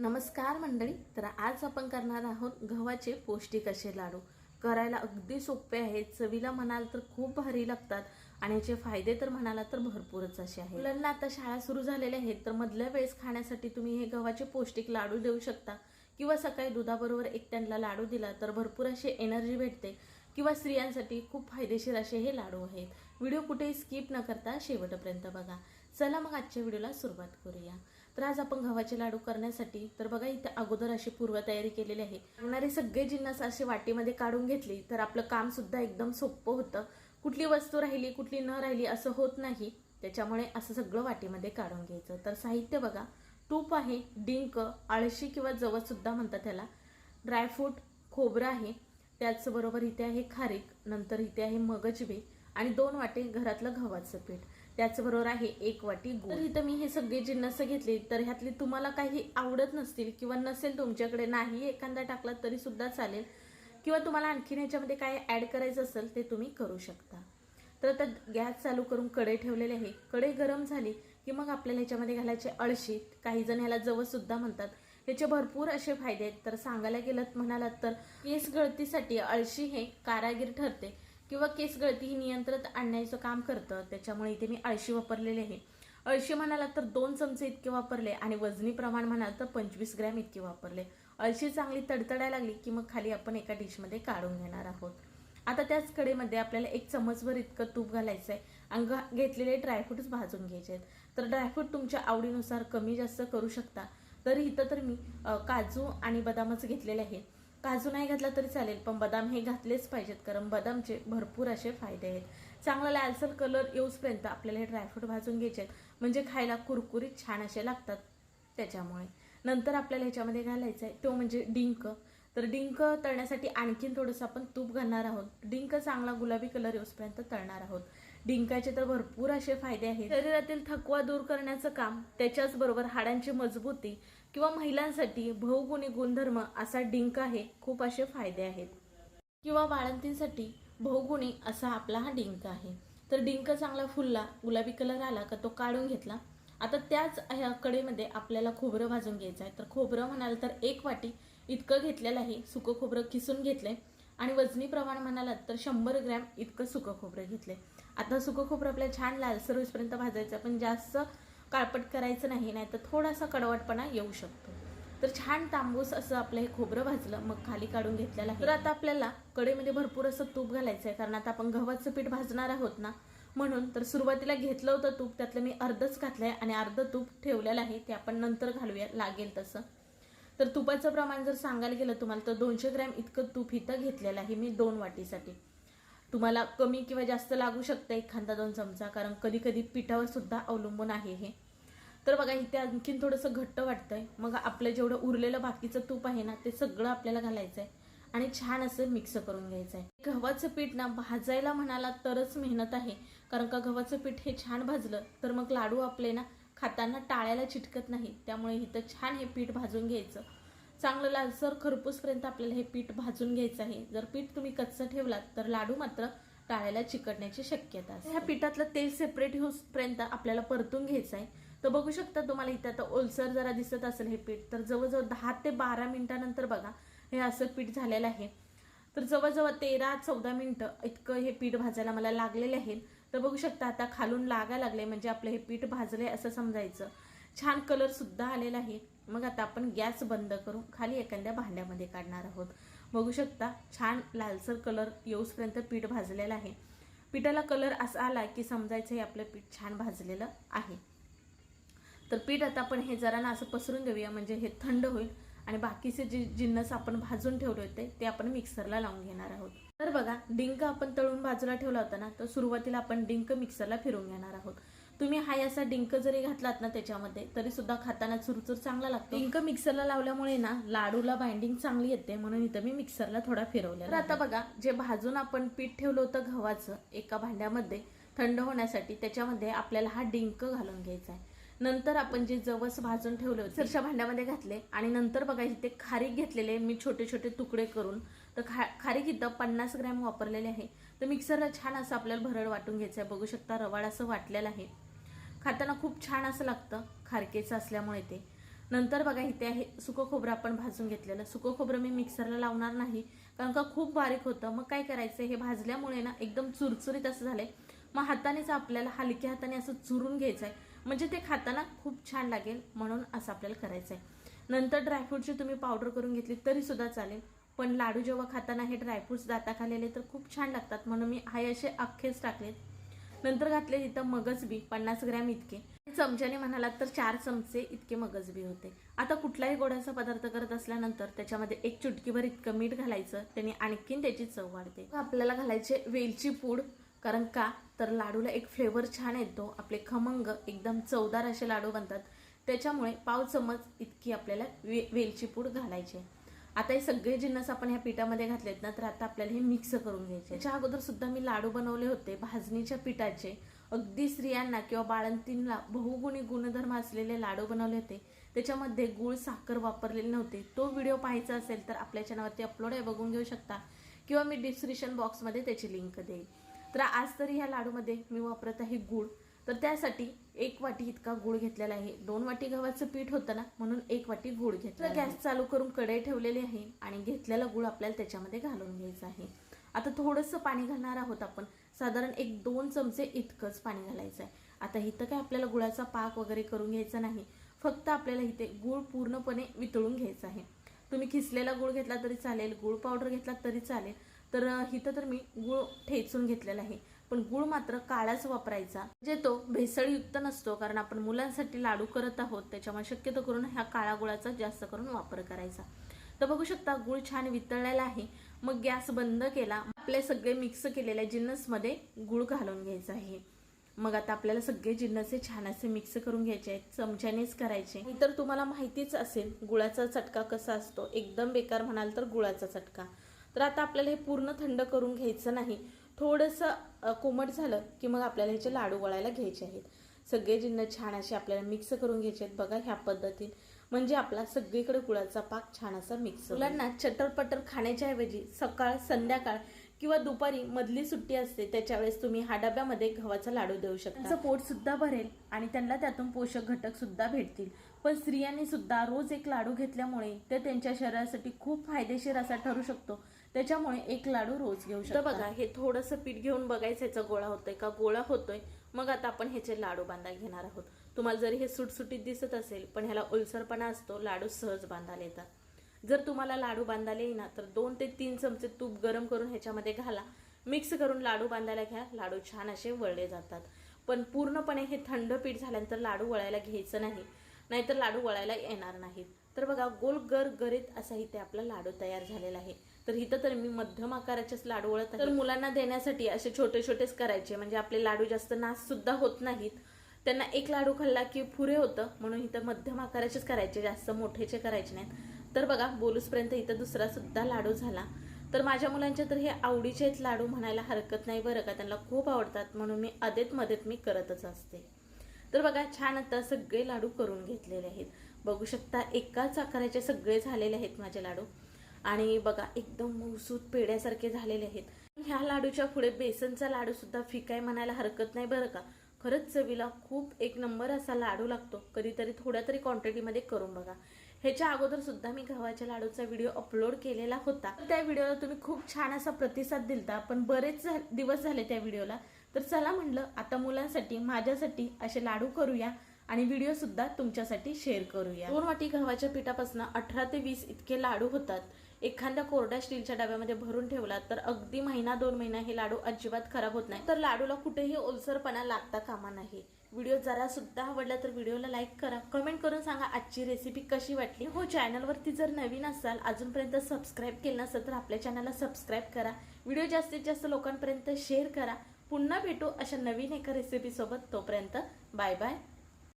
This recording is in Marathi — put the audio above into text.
नमस्कार मंडळी तर आज आपण करणार आहोत गव्हाचे पौष्टिक असे लाडू. करायला अगदी सोपे आहेत चवीला म्हणाल तर खूप भारी लागतात आणि याचे फायदे तर म्हणाला तर भरपूरच असे आहेत. मुलांना आता शाळा सुरू झालेल्या आहेत तर मधल्या वेळेस खाण्यासाठी तुम्ही हे गव्हाचे पौष्टिक लाडू देऊ शकता. किंवा सकाळी दुधाबरोबर एक त्यांना लाडू दिला तर भरपूर अशी एनर्जी भेटते. किंवा स्त्रियांसाठी खूप फायदेशीर असे हे लाडू आहेत. व्हिडिओ कुठेही स्किप न करता शेवटपर्यंत बघा. चला मग आजच्या व्हिडिओला सुरुवात करूया. तर आज आपण गव्हाचे लाडू करण्यासाठी तर बघा इथे अगोदर अशी पूर्वतयारी केलेली आहे. लागणारे सगळे जिन्नस असे वाटीमध्ये काढून घेतली तर आपलं काम सुद्धा एकदम सोपं होतं. कुठली वस्तू राहिली कुठली न राहिली असं होत नाही. त्याच्यामुळे असं सगळं वाटीमध्ये काढून घ्यायचं. तर साहित्य बघा तूप आहे डिंक आळशी किंवा जवस सुद्धा म्हणतात त्याला. ड्रायफ्रूट खोबरं आहे त्याचबरोबर इथे आहे खारीक नंतर इथे आहे मगजबे आणि दोन वाटे घरातलं गव्हाचं पीठ. त्याचबरोबर आहे एक वाटी गूळ. तर इथं मी हे सगळे जिन्नस घेतले तर ह्यातली तुम्हाला काही आवडत नसतील किंवा नसेल तुमच्याकडे नाही एखादा टाकला तरी सुद्धा चालेल. किंवा तुम्हाला आणखीन ह्याच्यामध्ये काय ऍड करायचं असेल ते तुम्ही करू शकता. तर आता गॅस चालू करून कढई ठेवलेले आहे. कढई गरम झाली की मग आपल्याला ह्याच्यामध्ये घालायचे अळशी काही जण ह्याला जवळ सुद्धा म्हणतात. ह्याचे भरपूर असे फायदे आहेत. तर सांगायला गेलं म्हणालात तर केस गळतीसाठी अळशी हे कारागीर ठरते. किंवा केस गळती ही नियंत्रित आणण्याचं काम करतं. त्याच्यामुळे इथे मी अळशी वापरलेले आहे. अळशी म्हणाला तर दोन चमचे इतके वापरले आणि वजनी प्रमाण म्हणाल तर पंचवीस ग्रॅम इतके वापरले. अळशी चांगली तडतडायला लागली की मग खाली आपण एका डिशमध्ये काढून घेणार आहोत. आता त्याच कडेमध्ये आपल्याला एक चमचभर इतकं तूप घालायचं आहे आणि घेतलेले ड्रायफ्रूट्स भाजून घ्यायचे आहेत. तर ड्रायफ्रूट तुमच्या आवडीनुसार कमी जास्त करू शकता. तर इथं तर मी काजू आणि बदामच घेतलेले आहे काजू नाही घातला तरी चालेल पण बदाम हे घातलेच पाहिजेत कारण बदामचे भरपूर असे फायदे आहेत. चांगला लालसर कलर येऊसपर्यंत आपल्याला हे ड्रायफ्रूट भाजून घ्यायचे आहेत. म्हणजे खायला कुरकुरीत छान असे लागतात त्याच्यामुळे. नंतर आपल्याला ह्याच्यामध्ये घालायचं आहे तो म्हणजे डिंक. तर डिंक तळण्यासाठी आणखीन थोडंसं आपण तूप घालणार आहोत. डिंक चांगला गुलाबी कलर येऊसपर्यंत तळणार आहोत. डिंकाचे तर भरपूर असे फायदे आहेत. शरीरातील थकवा दूर करण्याचं काम त्याच्याचबरोबर हाडांची मजबूती किंवा महिलांसाठी बहुगुणी गुणधर्म असा डिंक आहे खूप असे फायदे आहेत. किंवा बाळंतींसाठी बहुगुणी असा आपला हा डिंक आहे. तर डिंक चांगला फुलला गुलाबी कलर आला का तो काढून घेतला. आता त्याच ह्या कडेमध्ये आपल्याला खोबरं भाजून घ्यायचं आहे. तर खोबरं म्हणाल तर एक वाटी इतकं घेतलेलं आहे सुकं खोबरं किसून घेतलंय. आणि वजनी प्रमाण म्हणालात तर शंभर ग्रॅम इतकं सुकं खोबरं घेतलंय. आता सुकं खोबरं आपल्याला छान लालसर होईपर्यंत भाजायचं पण जास्त काळपट करायचं नाही नाही तर थोडासा कडवटपणा येऊ शकतो. तर छान तांबूस असं आपलं हे खोबरं भाजलं मग खाली काढून घेतलेलं आहे. तर आता आपल्याला कडेमध्ये भरपूर असं तूप घालायचं आहे कारण आता आपण गव्हाचं पीठ भाजणार आहोत ना म्हणून तर सुरुवातीला घेतलं होतं तूप त्यातलं मी अर्धच घातलंय आणि अर्ध तूप ठेवलेलं आहे ते आपण नंतर घालूया लागेल तसं. तर तुपाचं प्रमाण जर सांगायला गेलं तुम्हाला तर दोनशे ग्रॅम इतकं तूप इथं घेतलेलं आहे मी दोन वाटीसाठी. तुम्हाला कमी किंवा जास्त लागू शकतं एखादा दोन चमचा कारण कधी कधी पिठावर सुद्धा अवलंबून आहे हे. तर बघा इथे आणखीन थोडंसं घट्ट वाटतंय. मग आपलं जेवढं उरलेलं बाकीचं तूप आहे ना ते सगळं आपल्याला घालायचं आहे आणि छान असं मिक्स करून घ्यायचं आहे गव्हाचं पीठ ना भाजायला म्हणाला तरच मेहनत आहे कारण का गव्हाचं पीठ हे छान भाजलं तर मग लाडू आपले ना खाताना टाळ्याला चिटकत नाही. त्यामुळे इथं छान हे पीठ भाजून घ्यायचं. चांगलं लालसर खरपूसपर्यंत आपल्याला हे पीठ भाजून घ्यायचं आहे. जर पीठ तुम्ही कच्चं ठेवलात तर लाडू मात्र टाळ्याला चिकटण्याची शक्यता असते. ह्या पिठातलं तेल सेपरेट होऊपर्यंत आपल्याला परतून घ्यायचं आहे. तर बघू शकता तुम्हाला इथं आता ओलसर जरा दिसत असेल हे पीठ. तर जवळजवळ दहा ते बारा मिनिटानंतर बघा हे असं पीठ झालेलं आहे. तर जवळजवळ तेरा चौदा मिनिटं इतकं हे पीठ भाजायला मला लागलेले आहे. तर बघू शकता आता खालून लागायला लागले म्हणजे आपलं हे पीठ भाजले असं समजायचं. छान कलर सुद्धा आलेला आहे. मग आता आपण गॅस बंद करून खाली एखाद्या भांड्यामध्ये काढणार आहोत. बघू शकता छान लालसर कलर येऊसपर्यंत पीठ भाजलेलं आहे. पिठाला कलर असा आला की समजायचं हे आपलं पीठ छान भाजलेलं आहे. तर पीठ आता आपण हे जरा ना असं पसरून घेऊया म्हणजे हे थंड होईल आणि बाकीचे जे जिन्नस आपण भाजून ठेवले होते ते आपण मिक्सरला लावून घेणार आहोत. तर बघा डिंक आपण तळून बाजूला ठेवला होता ना तर सुरुवातीला आपण डिंक मिक्सरला फिरून घेणार आहोत. तुम्ही हा असा डिंक जरी घातलात ना त्याच्यामध्ये तरी सुद्धा खाताना चुरचूर चांगला लागतो. डिंक मिक्सरला लावल्यामुळे ना लाडूला बाइंडिंग चांगली येते म्हणून इथं मी मिक्सरला थोडा फिरवला तर आता बघा जे भाजून आपण पीठ ठेवलं होतं गव्हाचं एका भांड्यामध्ये थंड होण्यासाठी त्याच्यामध्ये आपल्याला हा डिंक घालून घ्यायचा आहे. नंतर आपण जे जवस भाजून ठेवले होते सरच्या भांड्यामध्ये घातले आणि नंतर बघा इथे खारीक घेतलेले मी छोटे छोटे तुकडे करून तर खा खारीक इथं पन्नास ग्रॅम वापरलेले आहे. तर मिक्सरला छान असं आपल्याला भरड वाटून घ्यायचं आहे. बघू शकता रवाड असं वाटलेलं आहे. खाताना खूप छान असं लागतं खारकेचं असल्यामुळे ते. नंतर बघा इथे आहे सुकं खोबरं आपण भाजून घेतलेलं. सुकं खोबरं मी मिक्सरला लावणार नाही कारण का खूप बारीक होतं. मग काय करायचं हे भाजल्यामुळे ना एकदम चुरचुरीत असं झालंय. मग हातानेच आपल्याला हलक्या हाताने असं चुरून घ्यायचं आहे म्हणजे ते खाताना खूप छान लागेल म्हणून असं आपल्याला करायचं आहे नंतर ड्रायफ्रूटची तुम्ही पावडर करून घेतली तरी सुद्धा चालेल. पण लाडू जेव्हा खाताना हे ड्रायफ्रुट्स दाता खालेले तर खूप छान लागतात. म्हणून मी हाय असे अख्खेच टाकलेत. नंतर घातले तिथं मगजबी पन्नास ग्रॅम इतके. चमच्याने म्हणालात तर चार चमचे इतके मगजबी होते. आता कुठलाही गोड्याचा पदार्थ करत असल्यानंतर त्याच्यामध्ये एक चुटकीभर इतकं मीठ घालायचं त्याने आणखीन त्याची चव वाढते. आपल्याला घालायचे वेलची पूड कारण का? तर लाडूला एक फ्लेवर छान येतो. आपले खमंग एकदम चवदार असे लाडू बनतात. त्याच्यामुळे पाव चमच इतकी आपल्याला वे वेलची पूड घालायची आहे. आता हे सगळे जिन्नस आपण ह्या पिठामध्ये घातलेत ना तर आता आपल्याला हे मिक्स करून घ्यायचे. त्याच्या अगोदर सुद्धा मी लाडू बनवले होते भाजणीच्या पिठाचे. अगदी स्त्रियांना किंवा बाळंतींना बहुगुणी गुणधर्म असलेले लाडू बनवले होते. त्याच्यामध्ये गुळ साखर वापरलेले नव्हते. तो व्हिडिओ पाहायचा असेल तर आपल्या चॅनलवरती अपलोड आहे बघून घेऊ शकता. किंवा मी डिस्क्रिप्शन बॉक्समध्ये त्याची लिंक देईल. तर आज तरी ह्या लाडूमध्ये मी वापरत आहे गुळ. तर त्यासाठी एक वाटी इतका गुळ घेतलेला आहे. दोन वाटी गव्हाचं पीठ होतं ना म्हणून एक वाटी गुळ घेतला गॅस चालू करून कढई ठेवलेली आहे आणि घेतलेला गुळ आपल्याला त्याच्यामध्ये घालून घ्यायचा आहे. आता थोडंसं पाणी घालणार आहोत आपण. साधारण एक दोन चमचे इतकंच पाणी घालायचं आहे. आता इथं काय आपल्याला गुळाचा पाक वगैरे करून घ्यायचा नाही. फक्त आपल्याला इथे गुळ पूर्णपणे वितळून घ्यायचा आहे. तुम्ही खिसलेला गुळ घेतला तरी चालेल गुळ पावडर घेतला तरी चालेल. तर इथं तर मी गुळ ठेचून घेतलेला आहे. पण गुळ मात्र काळाच वापरायचा. जे तो भेसळयुक्त नसतो कारण आपण मुलांसाठी लाडू करत आहोत त्याच्यामुळे शक्यतो करून ह्या काळा गुळाचा जास्त करून वापर करायचा. तर बघू शकता गुळ छान वितळलेला आहे. मग गॅस बंद केला. आपले सगळे मिक्स केलेल्या जिन्नसमध्ये गुळ घालून घ्यायचा आहे. मग आता आपल्याला सगळे जिन्नसे छान असे मिक्स करून घ्यायचे आहेत. चमच्यानेच करायचे. तर तुम्हाला माहितीच असेल गुळाचा चटका कसा असतो. एकदम बेकार म्हणाल तर गुळाचा चटका. तर आता आपल्याला हे पूर्ण थंड करून घ्यायचं नाही. थोडंसं कोमट झालं की मग आपल्याला ह्याचे लाडू वळायला घ्यायचे आहेत. सगळे जिन्नस छान असे आपल्याला मिक्स करून घ्यायचे आहेत. बघा ह्या पद्धतीत. म्हणजे आपला सगळीकडे गुळाचा पाक छान असा मिक्स मुलांना चटरपटर खाण्याच्या ऐवजी सकाळ संध्याकाळ किंवा दुपारी मधली सुट्टी असते त्याच्या वेळेस तुम्ही हा डब्यामध्ये गव्हाचा लाडू देऊ शकता. त्यांचं पोट सुद्धा भरेल आणि त्यांना त्यातून पोषक घटक सुद्धा भेटतील. पण स्त्रियांनी सुद्धा रोज एक लाडू घेतल्यामुळे ते त्यांच्या शरीरासाठी खूप फायदेशीर असा ठरू शकतो. त्याच्यामुळे एक लाडू रोज घेऊ शकतो बघा हे थोडंसं पीठ घेऊन बघायचं ह्याचा गोळा होतोय का? गोळा होतोय. मग आता आपण ह्याचे लाडू बांधायला घेणार आहोत. तुम्हाला जरी हे सुटसुटीत दिसत असेल पण ह्याला ओलसरपणा असतो लाडू सहज बांधायला येतात. जर तुम्हाला लाडू बांधायला येईना तर दोन ते तीन चमचे तूप गरम करून ह्याच्यामध्ये घाला. मिक्स करून लाडू बांधायला घ्या. लाडू छान असे वळले जातात. पण पूर्णपणे हे थंड पीठ झाल्यानंतर लाडू वळायला घ्यायचं नाही. नाहीतर लाडू वळायला येणार नाहीत. तर बघा गोल गर गरीत असा इथे आपला लाडू तयार झालेला आहे. तर इथं तर मी मध्यम आकाराचेच लाडू वळत आहे. तर मुलांना देण्यासाठी असे छोटे छोटेच करायचे. म्हणजे आपले लाडू जास्त नाश सुद्धा होत नाहीत. त्यांना एक लाडू खाल्ला की पुरे होतं. म्हणून इथं मध्यम आकाराचेच करायचे. जास्त मोठेचे करायचे नाहीत. तर बघा बोलूसपर्यंत इथं दुसरा सुद्धा लाडू झाला. तर माझ्या मुलांच्या तर हे आवडीचे आहेत लाडू म्हणायला हरकत नाही बरं का. त्यांना खूप आवडतात. म्हणून मी अदेत मध्येत मी करतच असते. तर बघा छान आता सगळे लाडू करून घेतलेले आहेत. बघू शकता एकाच आकाराचे सगळे झालेले आहेत माझे लाडू. आणि बघा एकदम मऊसूत पेड्यासारखे झालेले आहेत. ह्या लाडूच्या पुढे बेसनचा लाडू सुद्धा फिकाय म्हणायला हरकत नाही बरं का? खरंच चवीला खूप एक नंबर असा लाडू लागतो. कधीतरी थोड्या तरी क्वांटिटीमध्ये करून बघा. ह्याच्या अगोदर सुद्धा मी गव्हाच्या लाडूचा व्हिडिओ अपलोड केलेला होता. त्या व्हिडिओला तुम्ही खूप छान असा प्रतिसाद दिलता. पण बरेच दिवस झाले त्या व्हिडिओला तर चला म्हणलं आता मुलांसाठी माझ्यासाठी असे लाडू करूया आणि व्हिडिओ सुद्धा तुमच्यासाठी शेअर करूया. दोन वाटी गव्हाच्या पिठापासून अठरा ते वीस इतके लाडू होतात. एखाद्या कोरड्या स्टीलच्या डब्यामध्ये भरून ठेवला तर अगदी महिना दोन महिना हे लाडू अजिबात खराब होत नाही. तर लाडूला कुठेही ओलसरपणा लागता कामा नाही. व्हिडिओ जरा सुद्धा आवडला तर व्हिडिओला लाईक करा. कमेंट करून सांगा आजची रेसिपी कशी वाटली. हो चॅनलवरती जर नवीन असाल अजूनपर्यंत सबस्क्राईब केलं नसेल तर आपल्या चॅनलला सबस्क्राईब करा. व्हिडिओ जास्तीत जास्त लोकांपर्यंत शेअर करा. पुन्हा भेटू अशा नवीन एका रेसिपीसोबत. तोपर्यंत बाय बाय.